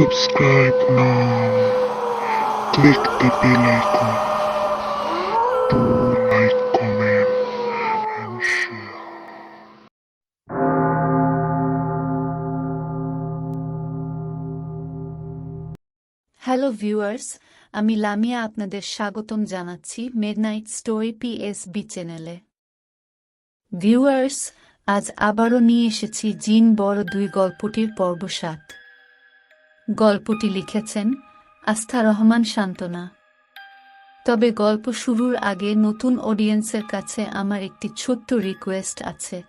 Subscribe now. Click the bell icon to like, comment, and share. Hello viewers আমি লামিয়া আপনাদের স্বাগতম জানাচ্ছি midnight story PSB চ্যানেলে viewers আজ আবারও নিয়ে এসেছি জিন বড় দুই গল্পটির পর্ব সাত গল্পটি লিখেছেন আস্থা রহমান শান্তনা তবে গল্প শুরুর আগে নতুন অডিয়েন্সের কাছে আমার একটি ছোট্ট রিকোয়েস্ট আছে।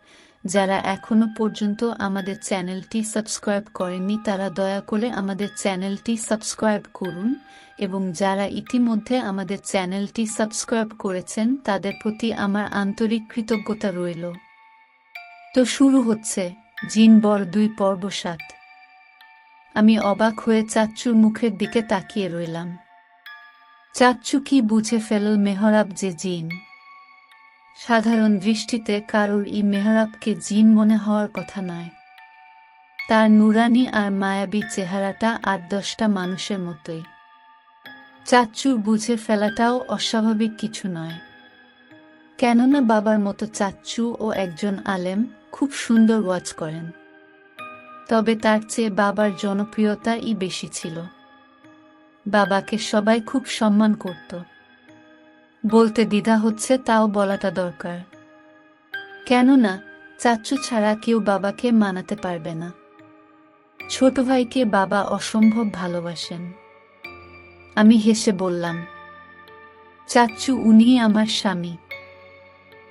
যারা এখনও পর্যন্ত আমাদের চ্যানেলটি সাবস্ক্রাইব করেননি, তারা দয়া করে আমাদের চ্যানেলটি সাবস্ক্রাইব করুন এবং যারা ইতিমধ্যে আমাদের চ্যানেলটি সাবস্ক্রাইব করেছেন, তাদের প্রতি আমার আন্তরিক কৃতজ্ঞতা রইল। তো শুরু হচ্ছে জিনবর দুই পর্ব সাত আমি অবাক হয়ে চাচ্চুর মুখের দিকে তাকিয়ে রইলাম। চাচ্চু কি বুঝে ফেলল মেহরাব যে জিন? সাধারণ দৃষ্টিতে কারুর ই মেহরাবকে জিন মনে হওয়ার কথা নয়। তার নুরানি আর মায়াবী চেহারাটা আট দশটা মানুষের মতোই। চাচ্চুর বুঝে ফেলাটাও অস্বাভাবিক কিছু নয়। কেননা বাবার মতো চাচ্চু ও একজন আলেম খুব সুন্দর ওয়াচ করেন। তবে তার চেয়ে বাবার জনপ্রিয়তাই বেশি ছিল। বাবাকে সবাই খুব সম্মান করত। বলতে দ্বিধা হচ্ছে তাও বলাটা দরকার। কেননা, চাচ্চু ছাড়া কেউ বাবাকে মানাতে পারবে না। ছোট ভাইকে বাবা অসম্ভব ভালোবাসেন। আমি হেসে বললাম, চাচ্চু উনি আমার স্বামী।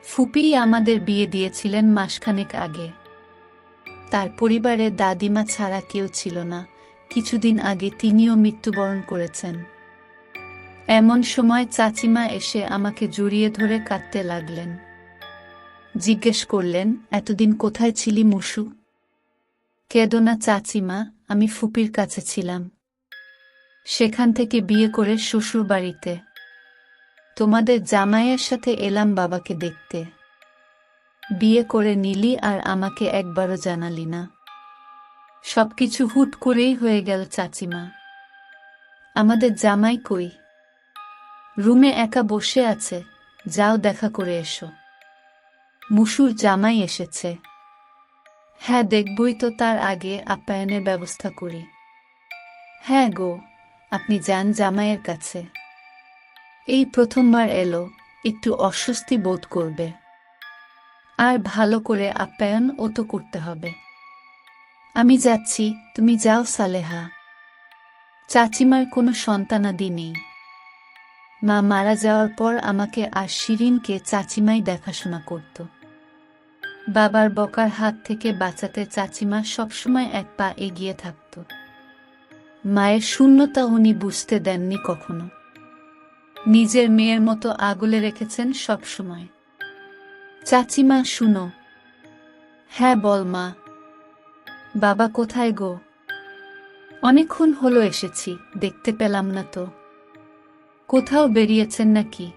ফুপি আমাদের বিয়ে দিয়েছিলেন মাসখানেক আগে। তার পরিবারে দাদিমা ছাড়া কেউ ছিল না। কিছুদিন আগে তিনিও মৃত্যুবরণ করেছেন। এমন সময় চাচিমা এসে আমাকে জড়িয়ে ধরে কাঁদতে লাগলেন। জিজ্ঞেস করলেন, এতদিন কোথায় ছিলি মুসু? কেদো না চাচিমা, আমি ফুপির কাছে ছিলাম। সেখান থেকে বিয়ে করে শ্বশুর বাড়িতে তোমাদের জামাইয়ের সাথে এলাম বাবাকে দেখতে। বিয়ে করে নিলি আর আমাকে একবারও জানালি না। সবকিছু হুট করেই হয়ে গেল চাচিমা। আমাদের জামাই কই? রুমে একা বসে আছে, যাও দেখা করে এসো। মুসুর জামাই এসেছে। হ্যাঁ দেখবই তো তার আগে আপ্যায়নের ব্যবস্থা করি। হ্যাঁ গো, আপনি যান জামাইয়ের কাছে। এই প্রথমবার এলো, একটু অস্বস্তি বোধ করবে। আর ভালো করে আপ্যায়ন ও তো করতে হবে। আমি যাচ্ছি, তুমি যাও সালেহা। চাচিমার কোনো সন্তানাদি নেই। মা মারা যাওয়ার পর আমাকে আর শিরিনকে চাচিমাই দেখাশোনা করত। বাবার বকার হাত থেকে বাঁচাতে চাচিমা সবসময় এক পা এগিয়ে থাকত। মায়ের শূন্যতা উনি বুঝতে দেননি কখনো। নিজের মেয়ের মতো আগলে রেখেছেন সবসময়। চাচিমা, শুনো। হ্যাঁ বল মা। বাবা কোথায় গো? অনেকক্ষণ হলো এসেছি, দেখতে পেলাম না তো। কোথাও বেরিয়েছেন নাকি?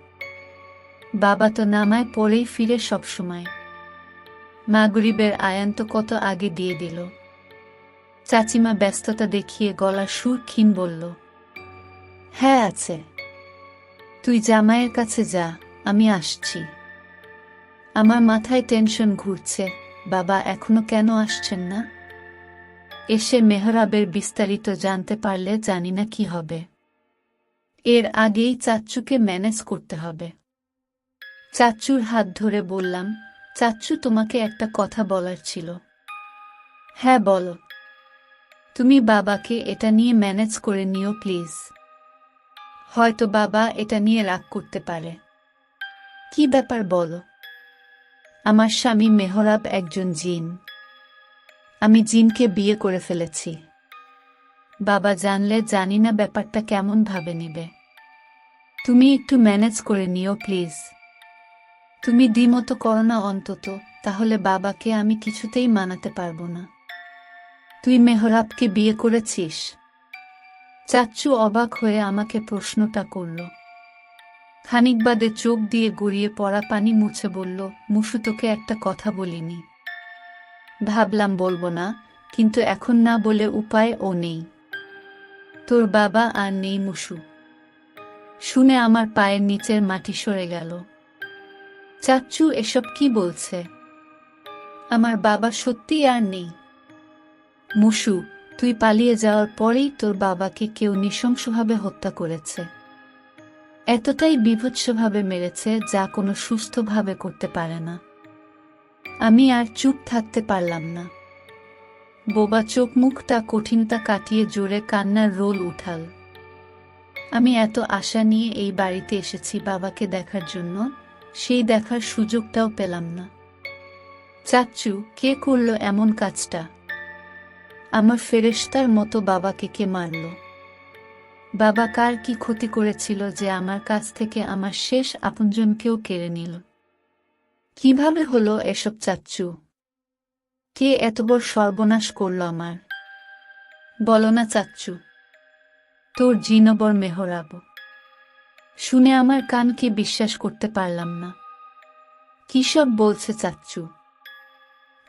বাবা তো নামায় পরেই ফিরে সবসময় মা গরিবের আয়ান তো কত আগে দিয়ে দিল। চাচিমা ব্যস্ততা দেখিয়ে গলার সুর ক্ষীণ বলল হ্যাঁ আছে। তুই জামাইয়ের কাছে যা, আমি আসছি। আমার মাথায় টেনশন ঘুরছে। বাবা এখনও কেন আসছেন না? এসে মেহরাবের বিস্তারিত জানতে পারলে জানি না কি হবে। এর আগেই চাচ্চুকে ম্যানেজ করতে হবে। চাচ্চুর হাত ধরে বললাম, চাচ্চু, তোমাকে একটা কথা বলার ছিল। হ্যাঁ বলো। তুমি বাবাকে এটা নিয়ে ম্যানেজ করে নিও প্লিজ হয়তো বাবা এটা নিয়ে রাগ করতে পারে। কি ব্যাপার, বলো। আমার স্বামী মেহরাব একজন জিন। আমি জিনকে বিয়ে করে ফেলেছি। বাবা জানলে জানি না ব্যাপারটা কেমন ভাবে নিবে। তুমি একটু ম্যানেজ করে নিও, প্লিজ। তুমি দ্বিমতো করো না অন্তত, তাহলে বাবাকে আমি কিছুতেই মানাতে পারব না। তুই মেহরাবকে বিয়ে করেছিস? চাচ্চু অবাক হয়ে আমাকে প্রশ্নটা করল। খানিক বাদে চোখ দিয়ে গড়িয়ে পড়া পানি মুছে বলল, মুসু, তোকে একটা কথা বলিনি। ভাবলাম বলব না, কিন্তু এখন না বলে উপায় ও নেই। তোর বাবা আর নেই মুসু। শুনে আমার পায়ের নিচের মাটি সরে গেল। চাচ্চু, এসব কি বলছে? আমার বাবা সত্যি আর নেই। মুসু, তুই পালিয়ে যাওয়ার পরেই তোর বাবাকে কেউ নৃশংসভাবে হত্যা করেছে। এতটাই বিভৎসভাবে মেরেছে যা কোনো সুস্থভাবে করতে পারে না। আমি আর চুপ থাকতে পারলাম না। বোবা চোখ মুখটা কঠিনতা কাটিয়ে জোরে কান্নার রোল উঠাল। আমি এত আশা নিয়ে এই বাড়িতে এসেছি বাবাকে দেখার জন্য, সেই দেখার সুযোগটাও পেলাম না। চাচ্চু, কে করল এমন কাজটা? আমার ফেরেশতার মতো বাবাকে কে মারল? বাবা কার কি ক্ষতি করেছিল যে আমার কাছ থেকে আমার শেষ আপনজনকেও কেড়ে নিল? কীভাবে হলো এসব চাচ্চু? কে এত বড় সর্বনাশ করল আমার? বলো না চাচ্চু। তোর জিনবর মেহরাব। শুনে আমার কান কানকে বিশ্বাস করতে পারলাম না। কি সব বলছে চাচ্চু?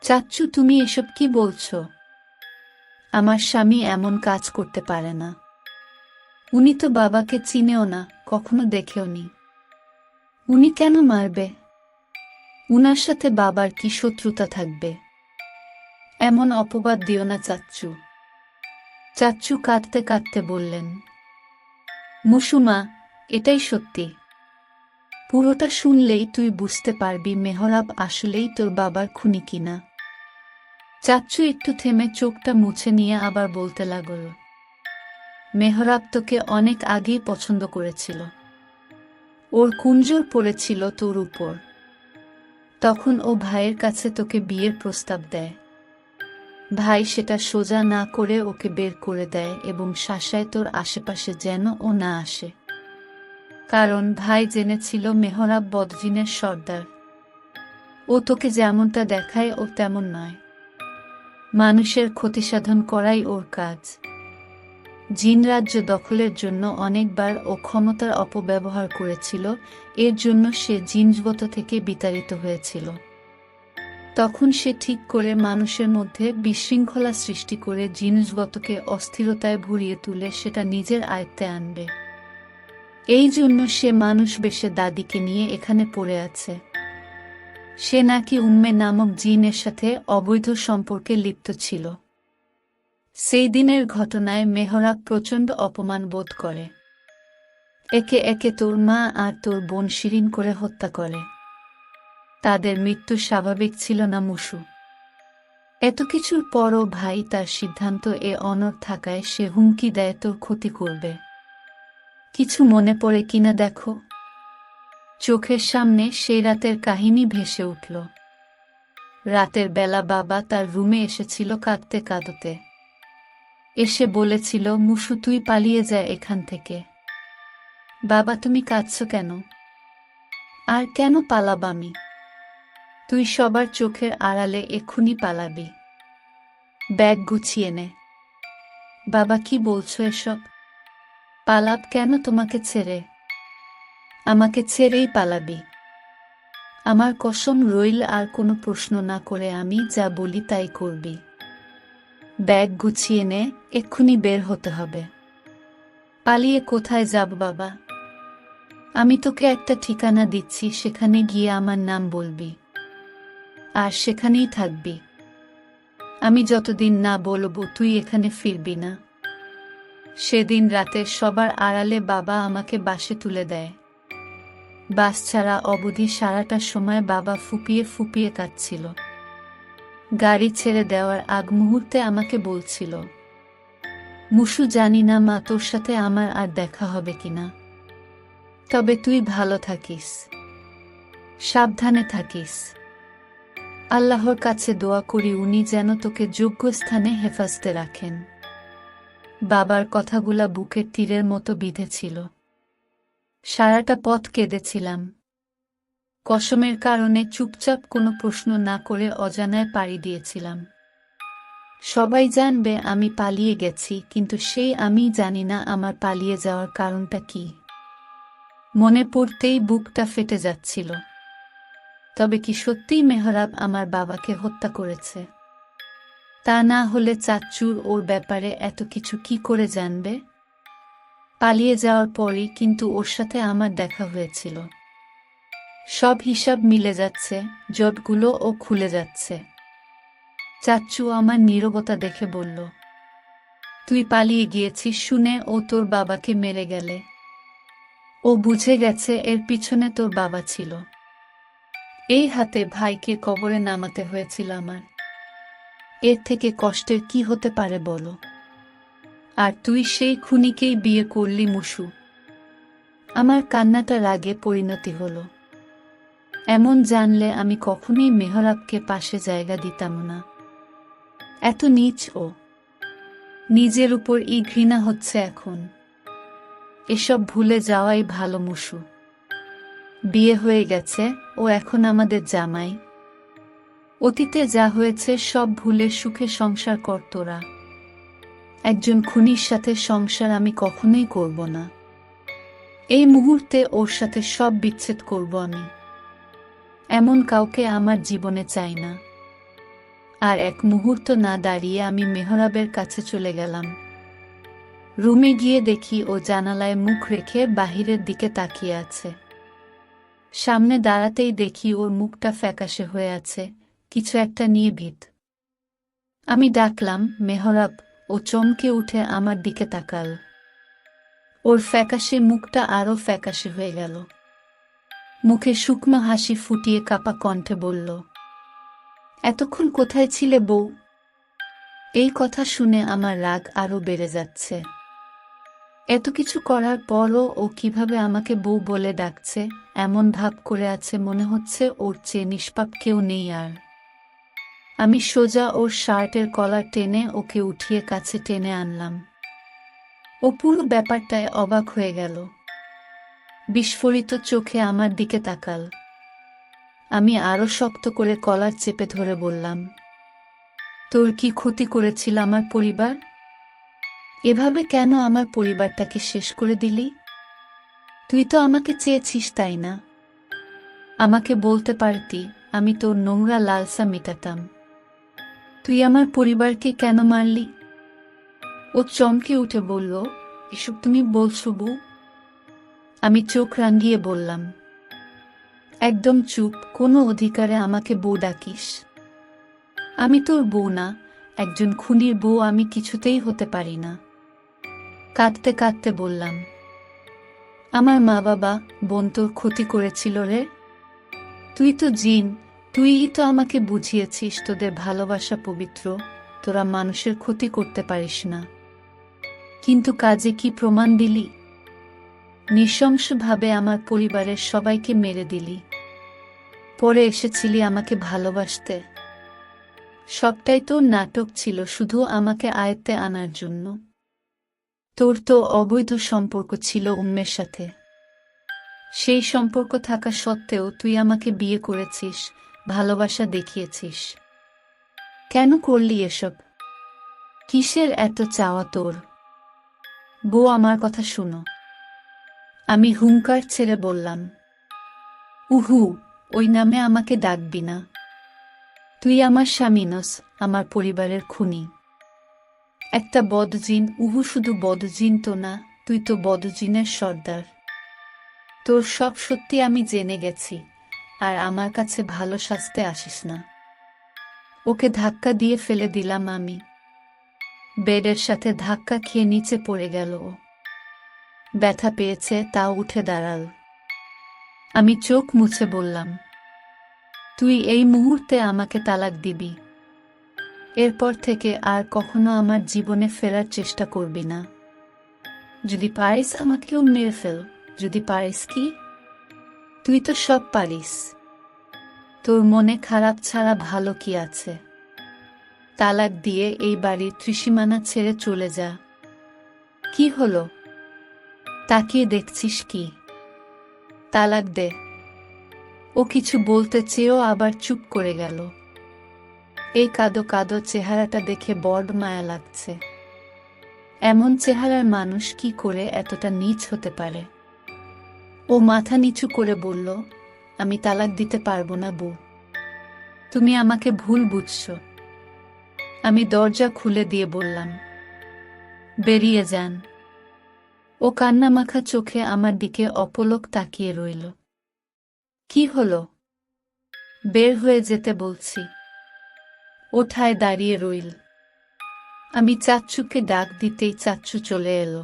চাচ্চু, তুমি এসব কি বলছো? আমার স্বামী এমন কাজ করতে পারে না। উনি তো বাবাকে চিনেও না, কখনো দেখেও নি। উনি কেন মারবে? উনার সাথে বাবার কি শত্রুতা থাকবে? এমন অপবাদ দিও না চাচ্চু। চাচ্চু কাঁদতে কাঁদতে বললেন মুসুমা এটাই সত্যি। পুরোটা শুনলেই তুই বুঝতে পারবি মেহরাব আসলেই তোর বাবার খুনি কিনা। চাচ্চু একটু থেমে চোখটা মুছে নিয়ে আবার বলতে লাগল মেহরাব তোকে অনেক আগেই পছন্দ করেছিল। ওর কুঞ্জর পড়েছিল তোর উপর। তখন ও ভাইয়ের কাছে তোকে বিয়ের প্রস্তাব দেয়। ভাই সেটা সোজা না করে ওকে বের করে দেয় এবং শাসায় তোর আশেপাশে যেন ও না আসে। কারণ ভাই জেনেছিল মেহরাব বদজিনের সর্দার। ও তোকে যেমনটা দেখায় ও তেমন নয়। মানুষের ক্ষতিসাধন করাই ওর কাজ। জিন রাজ্য দখলের জন্য অনেকবার ও ক্ষমতার অপব্যবহার করেছিল, এর জন্য সে জিনজগত থেকে বিতাড়িত হয়েছিল। তখন সে ঠিক করে মানুষের মধ্যে বিশৃঙ্খলা সৃষ্টি করে জিনিসগতকে অস্থিরতায় ভরিয়ে তুলে সেটা নিজের আয়ত্তে আনবে। এই জন্য সে মানুষ বেশে দাদিকে নিয়ে এখানে পড়ে আছে। সে নাকি উম্মে নামক জিনের সাথে অবৈধ সম্পর্কে লিপ্ত ছিল। সেই দিনের ঘটনায় মেহরাব প্রচণ্ড অপমান বোধ করে। একে একে তোর মা আর তোর বোন শিরিন করে হত্যা করে। তাদের মৃত্যু স্বাভাবিক ছিল না মুসু। এত কিছুর পরও ভাই তার সিদ্ধান্ত এ অনর থাকায় সে হুমকি দেয় তোর ক্ষতি করবে। কিছু মনে পড়ে কিনা দেখো। চোখের সামনে সেই রাতের কাহিনী ভেসে উঠল। রাতের বেলা বাবা তার রুমে এসেছিল কাঁদতে কাঁদতে। এসে বলেছিল, মুসু, তুই পালিয়ে যায় এখান থেকে। বাবা, তুমি কাঁদছ কেন? আর কেন পালাব আমি? তুই সবার চোখের আড়ালে এক্ষুনি পালাবি। ব্যাগ গুছিয়ে নে। বাবা, কি বলছো এসব? পালাব কেন তোমাকে ছেড়ে? আমাকে ছেড়েই পালাবি। আমার কসম রইল, আর কোনো প্রশ্ন না করে আমি যা বলি তাই করবি। ব্যাগ গুছিয়ে নে, এক্ষুনি বের হতে হবে। পালিয়ে কোথায় যাব বাবা? আমি তোকে একটা ঠিকানা দিচ্ছি, সেখানে গিয়ে আমার নাম বলবি। আর সেখানেই থাকবি। আমি যতদিন না বলব, তুই এখানে ফিরবি না। সেদিন রাতে সবার আড়ালে বাবা আমাকে বাসে তুলে দেয়। বাস ছাড়া অবধি সারাটা সময় বাবা ফুপিয়ে ফুপিয়ে কাঁদছিল। গাড়ি ছেড়ে দেওয়ার আগ মুহূর্তে আমাকে বলছিল, মুসু, জানি না মা তোর সাথে আমার আর দেখা হবে কিনা। তবে তুই ভালো থাকিস, সাবধানে থাকিস। আল্লাহর কাছে দোয়া করি উনি যেন তোকে যোগ্য স্থানে হেফাজতে রাখেন। বাবার কথাগুলা বুকের তীরের মতো বিঁধেছিল। সারাটা পথ কেঁদেছিলাম। কসমের কারণে চুপচাপ কোনো প্রশ্ন না করে অজানায় পাড়ি দিয়েছিলাম। সবাই জানবে আমি পালিয়ে গেছি, কিন্তু সেই আমি জানি না আমার পালিয়ে যাওয়ার কারণটা কি। মনে পড়তেই বুকটা ফেটে যাচ্ছিল। তবে কি সত্যিই মেহরাব আমার বাবাকে হত্যা করেছে? তা না হলে চাচ্চুর ওর ব্যাপারে এত কিছু কি করে জানবে? পালিয়ে যাওয়ার পরই কিন্তু ওর সাথে আমার দেখা হয়েছিল। সব হিসাব মিলে যাচ্ছে, জটগুলো ও খুলে যাচ্ছে। চাচ্চু আমার নীরবতা দেখে বলল, তুই পালিয়ে গিয়েছিস শুনে ও তোর বাবাকে মেরে গেলে। ও বুঝে গেছে এর পিছনে তোর বাবা ছিল। এই হাতে ভাইকে কবরে নামাতে হয়েছিল আমার। এর থেকে কষ্টের কি হতে পারে বলো? আর তুই সেই খুনিকেই বিয়ে করলি মুসু। আমার কান্নাটা রাগে পরিণতি হলো। এমন জানলে আমি কখনোই মেহরাবকে পাশে জায়গা দিতাম না। এত নিচ ও। নিজের উপর ই ঘৃণা হচ্ছে এখন। এসব ভুলে যাওয়াই ভালো মুসু। বিয়ে হয়ে গেছে, ও এখন আমাদের জামাই। অতীতে যা হয়েছে সব ভুলে সুখে সংসার কর তোরা। একজন খুনির সাথে সংসার আমি কখনোই করব না। এই মুহূর্তে ওর সাথে সব বিচ্ছেদ করব আমি। এমন কাউকে আমার জীবনে চাই না। আর এক মুহূর্ত না দাঁড়িয়ে আমি মেহরাবের কাছে চলে গেলাম। রুমে গিয়ে দেখি ও জানালায় মুখ রেখে বাহিরের দিকে তাকিয়ে আছে। সামনে দাঁড়াতেই দেখি ওর মুখটা ফ্যাকাশে হয়ে আছে, কিছু একটা নিয়ে ভিত। আমি ডাকলাম, মেহরাব, ও চমকে উঠে আমার দিকে তাকাল। ওর ফ্যাকাশে মুখটা আরও ফ্যাকাশে হয়ে গেল। মুখে শুকনো হাসি ফুটিয়ে কাপা কণ্ঠে বলল, এতক্ষণ কোথায় ছিলে বউ? এই কথা শুনে আমার রাগ আরও বেড়ে যাচ্ছে। এত কিছু করার পরও ও কীভাবে আমাকে বউ বলে ডাকছে, এমন ভাব করে আছে মনে হচ্ছে ওর চেয়ে নিষ্পাপ কেউ নেই আর। আমি সোজা ওর শার্টের কলার টেনে ওকে উঠিয়ে কাছে টেনে আনলাম। ও পুরো ব্যাপারটায় অবাক হয়ে গেল। বিস্ফোরিত চোখে আমার দিকে তাকাল। আমি আরও শক্ত করে কলার চেপে ধরে বললাম, তোর কি ক্ষতি করেছিল আমার পরিবার? এভাবে কেন আমার পরিবারটাকে শেষ করে দিলি? তুই তো আমাকে চেয়েছিস তাই না? আমাকে বলতে পারতি, আমি তোর নোংরা লালসা মেটাতাম। তুই আমার পরিবারকে কেন মারলি? ও চমকে উঠে বলল, এসব তুমি বলছো বউ? আমি চোখ রাঙিয়ে বললাম, একদম চুপ, কোনো অধিকারে আমাকে বউ ডাকিস। আমি তোর বউ না, একজন খুনির বউ আমি কিছুতেই হতে পারি না। কাঁদতে কাঁদতে বললাম, আমার মা বাবা, বোন তোর ক্ষতি করেছিল রে। তুই তো জিন, তুইই তো আমাকে বুঝিয়েছিস তোদের ভালোবাসা পবিত্র, তোরা মানুষের ক্ষতি করতে পারিস না। কিন্তু কাজে কি প্রমাণ দিলি? নৃশংসভাবে আমার পরিবারের সবাইকে মেরে দিলি। পরে এসেছিলি আমাকে ভালোবাসতে। সবটাই তো নাটক ছিল, শুধু আমাকে আয়ত্তে আনার জন্য। তোর তো অবৈধ সম্পর্ক ছিল উম্মের সাথে। সেই সম্পর্ক থাকা সত্ত্বেও তুই আমাকে বিয়ে করেছিস, ভালোবাসা দেখিয়েছিস। কেন করলি এসব? কিসের এত চাওয়া তোর? বউ, আমার কথা শুনো। আমি হুঙ্কার ছেড়ে বললাম, উহু, ওই নামে আমাকে ডাকবি না। তুই আমার স্বামীনস আমার পরিবারের খুনি। একটা বদজিন, উহু শুধু বদজিন তো না, তুই তো বদজিনের সর্দার। তোর সব সত্যি আমি জেনে গেছি, আর আমার কাছে ভালো সাজতে আসিস না। ওকে ধাক্কা দিয়ে ফেলে দিলাম আমি। বেডের সাথে ধাক্কা খেয়ে নিচে পড়ে গেল ও। ব্যথা পেয়েছে তা উঠে দাঁড়াল। আমি চোখ মুছে বললাম, তুই এই মুহূর্তে আমাকে তালাক দিবি। এরপর থেকে আর কখনো আমার জীবনে ফেরার চেষ্টা করবি না। যদি পারিস আমাকেও মেরে ফেল, যদি পারিস কি? তুই তো সব পারিস। তোর মনে খারাপ ছাড়া ভালো কি আছে? তালাক দিয়ে এই বাড়ির ত্রিসীমানা ছেড়ে চলে যা। কি হলো? তাকিয়ে দেখছিস কি? তালাক দে। ও কিছু বলতে চেয়েও আবার চুপ করে গেল। এই কাদো কাদো চেহারাটা দেখে বড মায়া লাগছে। এমন চেহারার মানুষ কি করে এতটা নীচ হতে পারে? ও মাথা নিচু করে বলল, আমি তালাক দিতে পারব না বউ। তুমি আমাকে ভুল বুঝছ। আমি দরজা খুলে দিয়ে বললাম, বেরিয়ে যান। ও কান্নামাখা চোখে আমার দিকে অপলক তাকিয়ে রইল। কি হলো? বের হয়ে যেতে বলছি। ওঠায় দাঁড়িয়ে রইল। আমি চাচ্চুকে ডাক দিতেই চাচ্চু চলে এলো।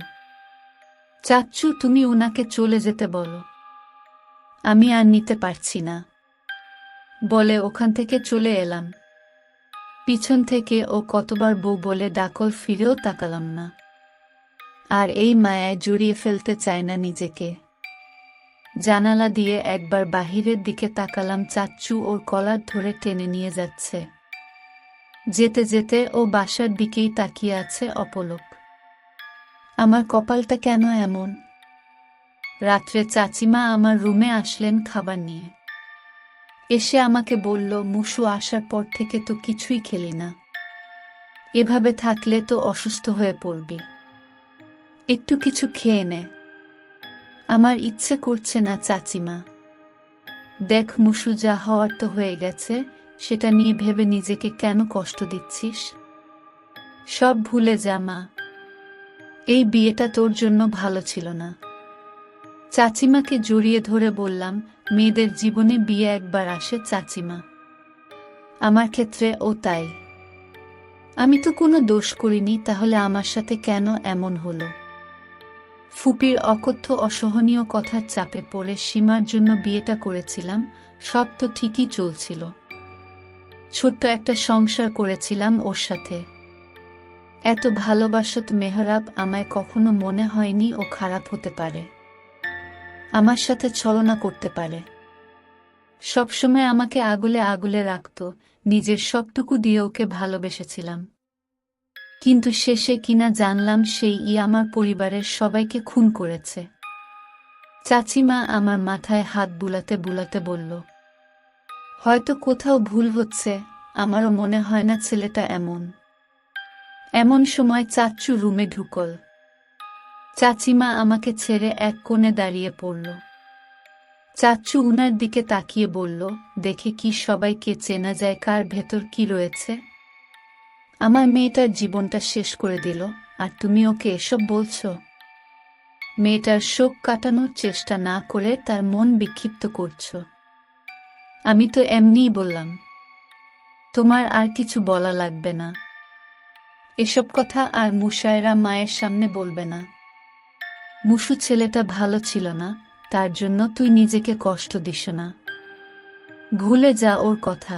চাচ্চু, তুমি ওনাকে চলে যেতে বলো। আমি আর নিতে পারছি না। বলে ওখান থেকে চলে এলাম। পিছন থেকে ও কতবার বউ বলে ডাকল ফিরেও তাকালাম না। আর এই মায়ায় জড়িয়ে ফেলতে চায় না নিজেকে। জানালা দিয়ে একবার বাহিরের দিকে তাকালাম, চাচ্চু ওর কলার ধরে টেনে নিয়ে যাচ্ছে। যেতে যেতে ও বাসার দিকেই তাকিয়ে আছে অপলক। আমার কপালটা কেন এমন? রাত্রে চাচিমা আমার রুমে আসলেন খাবার নিয়ে। এসে আমাকে বলল, মুসু, আসার পর থেকে তো কিছুই খেলি না। এভাবে থাকলে তো অসুস্থ হয়ে পড়বি। একটু কিছু খেয়ে নে। আমার ইচ্ছে করছে না, চাচিমা। দেখ মুসু, যা হওয়ার তো হয়ে গেছে, সেটা নিয়ে ভেবে নিজেকে কেন কষ্ট দিচ্ছিস? সব ভুলে যা, মা। এই বিয়েটা তোর জন্য ভালো ছিল না। চাচিমাকে জড়িয়ে ধরে বললাম, মেয়েদের জীবনে বিয়ে একবার আসে, চাচিমা। আমার ক্ষেত্রে ও তাই। আমি তো কোনো দোষ করিনি, তাহলে আমার সাথে কেন এমন হলো? ফুপির অকথ্য অসহনীয় কথার চাপে পড়ে সীমার জন্য বিয়েটা করেছিলাম, সব তো ঠিকই চলছিল। ছোট্ট একটা সংসার করেছিলাম ওর সাথে। এত ভালোবাসত মেহরাব আমায় কখনো মনে হয়নি ও খারাপ হতে পারে। আমার সাথে ছলনা করতে পারে। সবসময় আমাকে আগুলে আগুলে রাখত, নিজের সবটুকু দিয়ে ওকে ভালোবেসেছিলাম। কিন্তু শেষে কিনা জানলাম সেই ই আমার পরিবারের সবাইকে খুন করেছে। চাচিমা আমার মাথায় হাত বুলাতে বুলাতে বলল, হয়তো কোথাও ভুল হচ্ছে, আমারও মনে হয় না ছেলেটা এমন। এমন সময় চাচু রুমে ঢুকল। চাচিমা আমাকে ছেড়ে এক কোণে দাঁড়িয়ে পড়ল। চাচ্চু উনার দিকে তাকিয়ে বলল, দেখে কি সবাইকে চেনা যায়, কার ভেতর কি রয়েছে? আমার মেয়েটার জীবনটা শেষ করে দিল, আর তুমি ওকে এসব বলছো? মেয়েটার শোক কাটানোর চেষ্টা না করে তার মন বিক্ষিপ্ত করছ। আমি তো এমনিই বললাম, তোমার আর কিছু বলা লাগবে না। এসব কথা আর মুশায়রা মায়ের সামনে বলবে না। মুসু ছেলেটা ভালো ছিল না, তার জন্য তুই নিজেকে কষ্ট দিস না। ভুলে যা ওর কথা।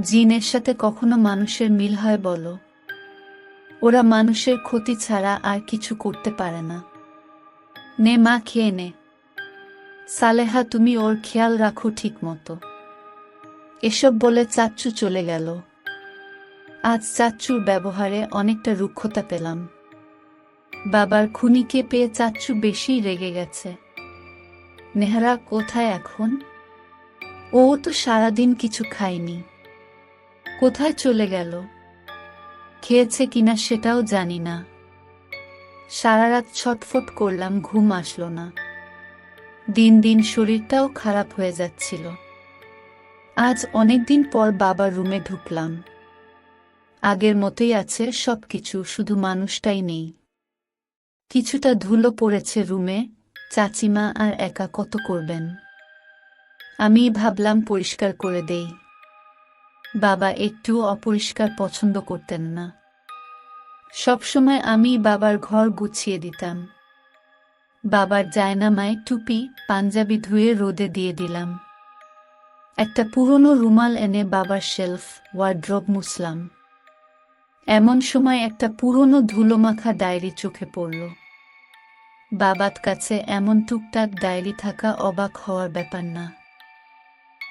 জিনের সাথে কখনো মানুষের মিল হয় বলো। ওরা মানুষের ক্ষতি ছাড়া আর কিছু করতে পারে না। নে মা, খেয়ে নে। সালেহা, তুমি ওর খেয়াল রাখো ঠিক মতো এসব বলে চাচ্চু চলে গেল। আজ চাচ্চুর ব্যবহারে অনেকটা রুক্ষতা পেলাম। বাবার খুনিকে পেয়ে চাচ্চু বেশি রেগে গেছে। নেহারা, কোথায় এখন? ও তো সারাদিন কিছু খায়নি। কোথায় চলে গেল? খেয়েছে কিনা সেটাও জানি না। সারা রাত ছটফট করলাম, ঘুম আসলো না। দিন দিন শরীরটাও খারাপ হয়ে যাচ্ছিল। আজ অনেকদিন পর বাবার রুমে ঢুকলাম। আগের মতোই আছে সব কিছু শুধু মানুষটাই নেই। কিছুটা ধুলো পড়েছে রুমে, চাচিমা আর একা কত করবেন? আমি ভাবলাম পরিষ্কার করে দেই। বাবা একটু অপরিষ্কার পছন্দ করতেন না। সবসময় আমি বাবার ঘর গুছিয়ে দিতাম। বাবার জায়নামায় টুপি, পাঞ্জাবি ধুয়ে রোদে দিয়ে দিলাম। একটা পুরনো রুমাল এনে বাবার শেলফ, ওয়ার্ড্রব মুসলাম এমন সময় একটা পুরনো ধুলোমাখা ডায়েরি চোখে পড়ল। বাবার কাছে এমন টুকটাক ডায়েরি থাকা অবাক হওয়ার ব্যাপার না।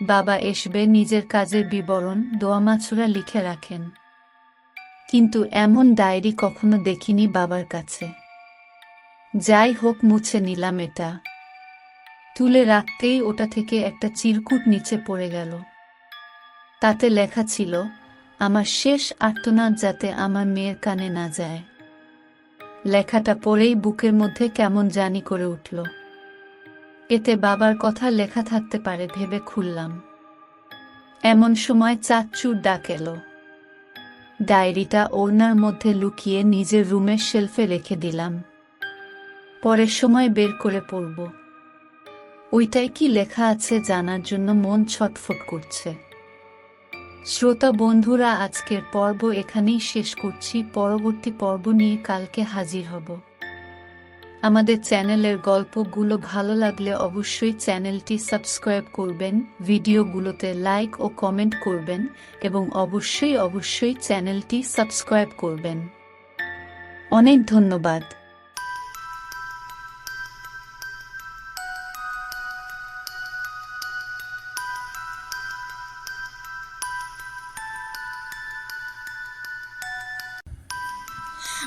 বাবা এসবে নিজের কাজের বিবরণ দোয়ামাছুরা লিখে রাখেন। কিন্তু এমন ডায়েরি কখনো দেখিনি বাবার কাছে। যাই হোক, মুছে নিলাম এটা। তুলে রাখতেই ওটা থেকে একটা চিরকুট নিচে পড়ে গেল। তাতে লেখা ছিল, আমার শেষ আর্তনাদ যাতে আমার মেয়ের কানে না যায়। লেখাটা পড়েই বুকের মধ্যে কেমন জানি করে উঠল। এতে বাবার কথা লেখা থাকতে পারে ভেবে খুললাম। এমন সময় চাচ্চুর ডাক এলো। ডায়েরিটা ওড়নার মধ্যে লুকিয়ে নিজের রুমের শেলফে রেখে দিলাম। পরের সময় বের করে পড়ব। ওইটাই কি লেখা আছে জানার জন্য মন ছটফট করছে। শ্রোতা বন্ধুরা, আজকের পর্ব এখানেই শেষ করছি। পরবর্তী পর্ব নিয়ে কালকে হাজির হব। আমাদের চ্যানেলের গল্পগুলো ভালো লাগলে অবশ্যই চ্যানেলটি সাবস্ক্রাইব করবেন, ভিডিওগুলোতে লাইক ও কমেন্ট করবেন এবং অবশ্যই অবশ্যই চ্যানেলটি সাবস্ক্রাইব করবেন। অনেক ধন্যবাদ।